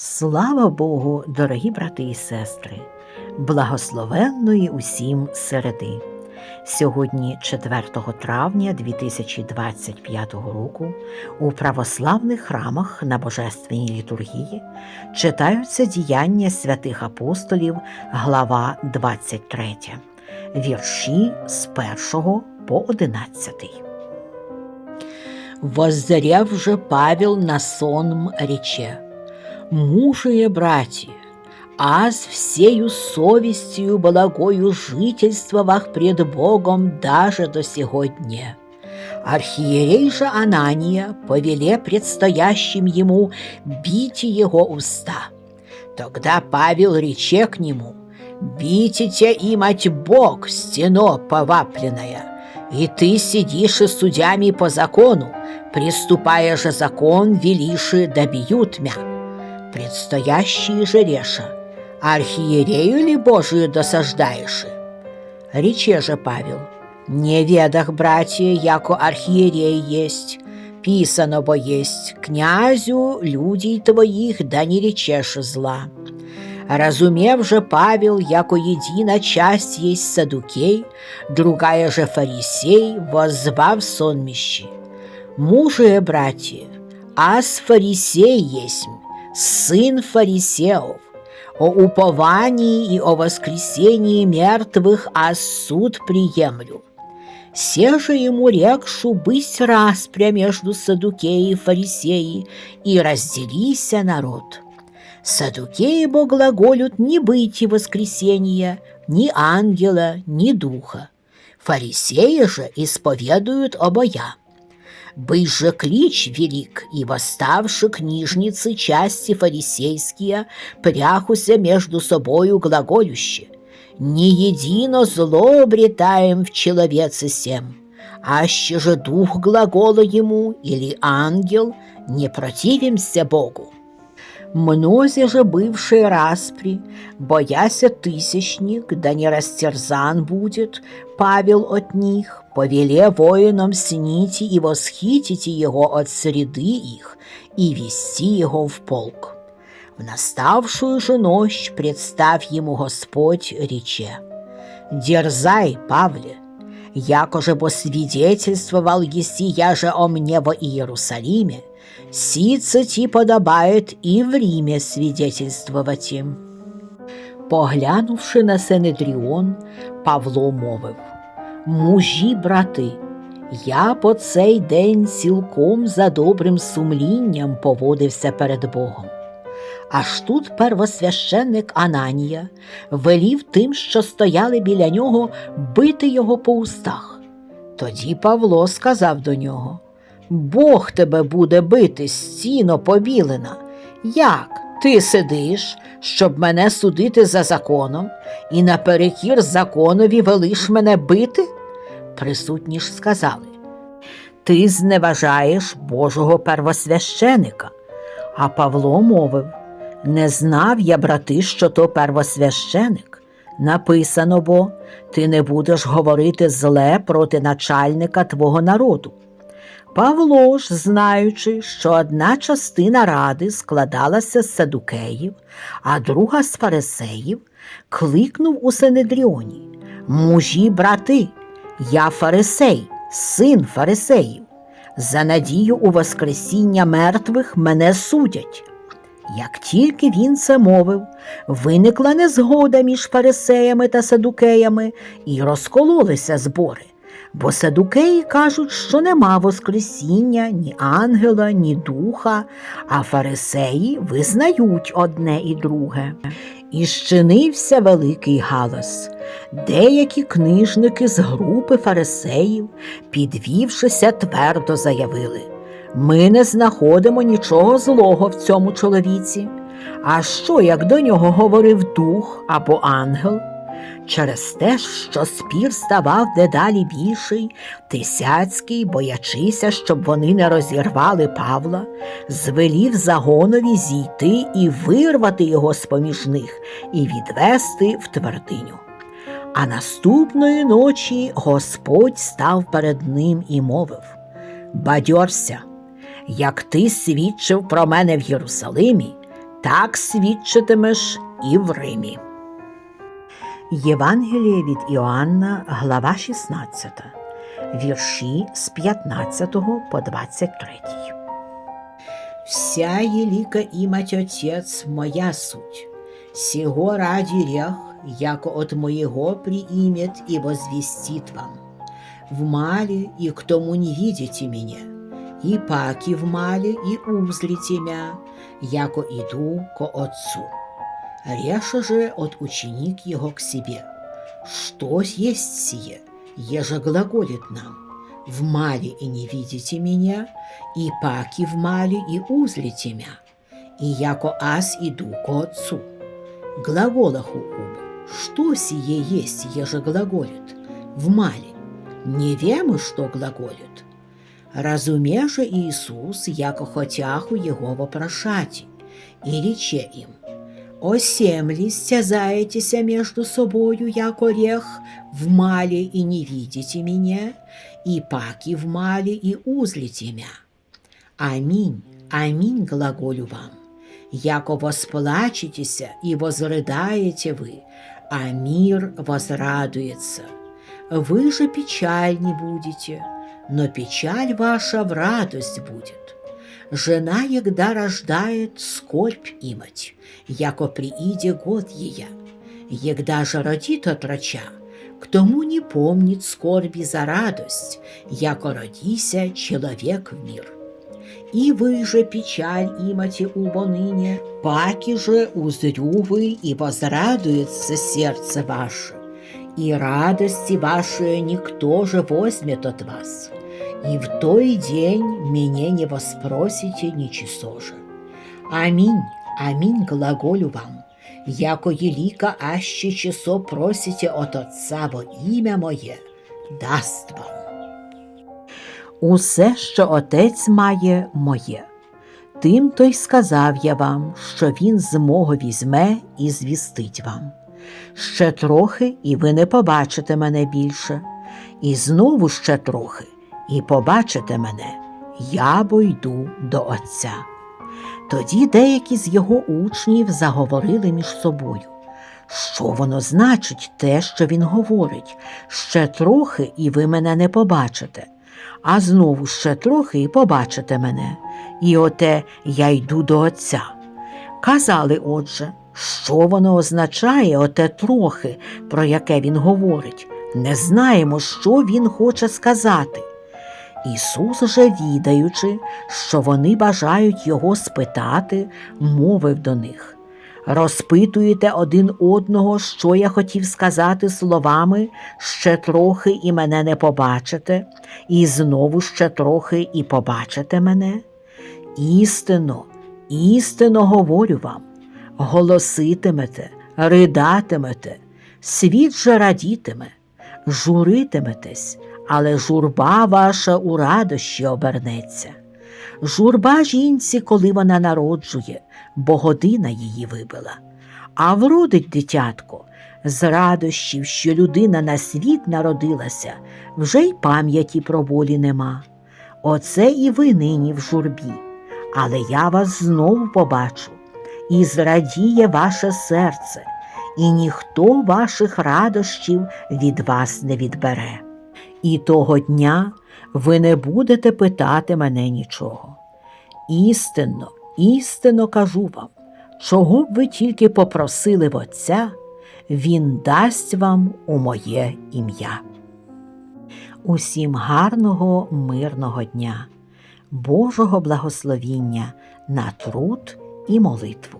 Слава Богу, дорогі брати і сестри, благословенної усім середи. Сьогодні, 4 травня 2025 року, у православних храмах на Божественній літургії читаються діяння святих апостолів, глава 23, вірші з 1 по 11. Воззрев же Павел на сонм рече, «Мужие братья, аз всею совестью благою жительствовах пред Богом даже до сего дня. Архиерей же Анания повеле предстоящим ему бить его уста. Тогда Павел рече к нему, «Битите имать Бог, стено повапленная, и ты сидишь и судьями по закону, приступая же закон, велиши добьют мя. Предстоящие же реша, архиерею ли Божию досаждаешь? Рече же Павел, не ведах, братья, яко архиерей есть, писано бо есть, князю людей твоих да не речешь зла. Разумев же Павел, яко едина часть есть садукей, другая же фарисей, воззвав сонмищи. Мужие, братья, аз фарисей есть, сын фарисеев, о уповании и о воскресении мертвых аз суд приемлю. Се же ему рекшу быть распря между Садукеей и Фарисеей, и разделися народ. Садукеи бо глаголют не быть и воскресения, ни ангела, ни духа. Фарисеи же исповедуют обоя. Быть же клич велик, и восставши книжницы части фарисейские пряхуся между собою глаголюще. Не едино зло обретаем в человеце сем, аще же дух глагола ему или ангел, не противимся Богу. Мнози же бывшие распри, бояся тысячник, да не растерзан будет, Павел от них, повеле воинам сните и восхитите его от среды их и вести его в полк. В наставшую же ночь представь ему Господь рече. Дерзай, Павле, якоже бо свидетельствовал еси я же о мне во Иерусалиме, сице ти подобает и в Риме свидетельствовать. Поглянувши на Сенедріон, Павло мовив Мужі, брати, я по цей день цілком за добрим сумлінням поводився перед Богом. Аж тут первосвященник Ананія велів тим, що стояли біля нього, бити його по устах. Тоді Павло сказав до нього Бог тебе буде бити, стіно побілена. Як ти сидиш, щоб мене судити за законом, і наперекір законові велиш мене бити? Присутні ж сказали Ти зневажаєш Божого первосвященика. А Павло мовив Не знав я, брати, що то первосвященик. Написано бо, ти не будеш говорити зле проти начальника твого народу. Павло ж, знаючи, що одна частина ради складалася з садукеїв, а друга з фарисеїв, кликнув у Сенедріоні Мужі, брати, я фарисей, син фарисеїв. За надію у Воскресіння мертвих мене судять. Як тільки він це мовив, виникла незгода між фарисеями та садукеями і розкололися збори. Бо садукеї кажуть, що нема Воскресіння, ні ангела, ні духа, а фарисеї визнають одне і друге. І щинився великий галас. Деякі книжники з групи фарисеїв, підвівшися, твердо заявили ми не знаходимо нічого злого в цьому чоловіці. А що, як до нього говорив дух або ангел? Через те, що спір ставав дедалі більший, Тисяцький, боячися, щоб вони не розірвали Павла, звелів загонові зійти і вирвати його з поміж них і відвести в твердиню. А наступної ночі Господь став перед ним і мовив Бадьорся, як ти свідчив про мене в Єрусалимі, так свідчитимеш і в Римі. Євангеліє від Іоанна, глава 16, вірші з 15 по 23. Вся елика имать Отец моя суть, сего ради рех, яко от моего приимет и возвестит вам. В мале и к тому не видите меня, и паки в мале и узрите мя, яко иду ко Отцу. Реша же от ученик его к себе. Что есть сие, еже глаголит нам? В мале и не видите меня, и паки в мале и узрите мя, и яко аз иду ко Отцу. Глаголаху оба, что сие есть, еже глаголит? В мале. Не вемы, что глаголит. Разумеже Иисус, яко хотяху Его вопрошати, и рече им, «Осем ли стязаетеся между собою, як орех, в мале и не видите меня, и паки в мале и узрите мя? Аминь, аминь глаголю вам, яко восплачетеся и возрыдаете вы, а мир возрадуется. Вы же печальни будете, но печаль ваша в радость будет. Жена, егда рождает, скорбь имать, яко прииде год ея. Егда же родит отроча, к тому не помнит скорби за радость, яко родися человек в мир. И вы же печаль имате убо ныне, паки же узрю вы, и возрадуется сердце ваше, и радости ваши никто же возьмет от вас и в той день меня не воспросите ничего же. Аминь, аминь глаголю вам, яко елика аще часо просите от Отца во ім'я моє, даст вам. Усе, що отець має, моє. Тим то й сказав я вам, що він з мого візьме і звістить вам. Ще трохи, і ви не побачите мене більше, і знову ще трохи, і побачите мене, я бо йду до Отця. Тоді деякі з його учнів заговорили між собою. Що воно значить те, що він говорить? Ще трохи, і ви мене не побачите, а знову ще трохи і побачите мене, і оте я йду до Отця. Казали, отже, що воно означає, оте трохи, про яке він говорить. Не знаємо, що він хоче сказати. Ісус же, відаючи, що вони бажають його спитати, мовив до них Розпитуєте один одного, що я хотів сказати словами ще трохи і мене не побачите, і знову ще трохи і побачите мене? Істинно, істинно говорю вам, голоситимете, ридатимете, світ же радітиме, журитиметесь але журба ваша у радощі обернеться. Журба жінці, коли вона народжує, бо година її вибила, а вродить дитятко з радощів, що людина на світ народилася, вже й пам'яті про болі нема. Оце і ви нині в журбі, але я вас знову побачу, і зрадіє ваше серце, і ніхто ваших радощів від вас не відбере. І того дня ви не будете питати мене нічого. Істинно, істинно кажу вам, чого б ви тільки попросили в Отця, Він дасть вам у моє ім'я. Усім гарного, мирного дня, Божого благословіння на труд і молитву.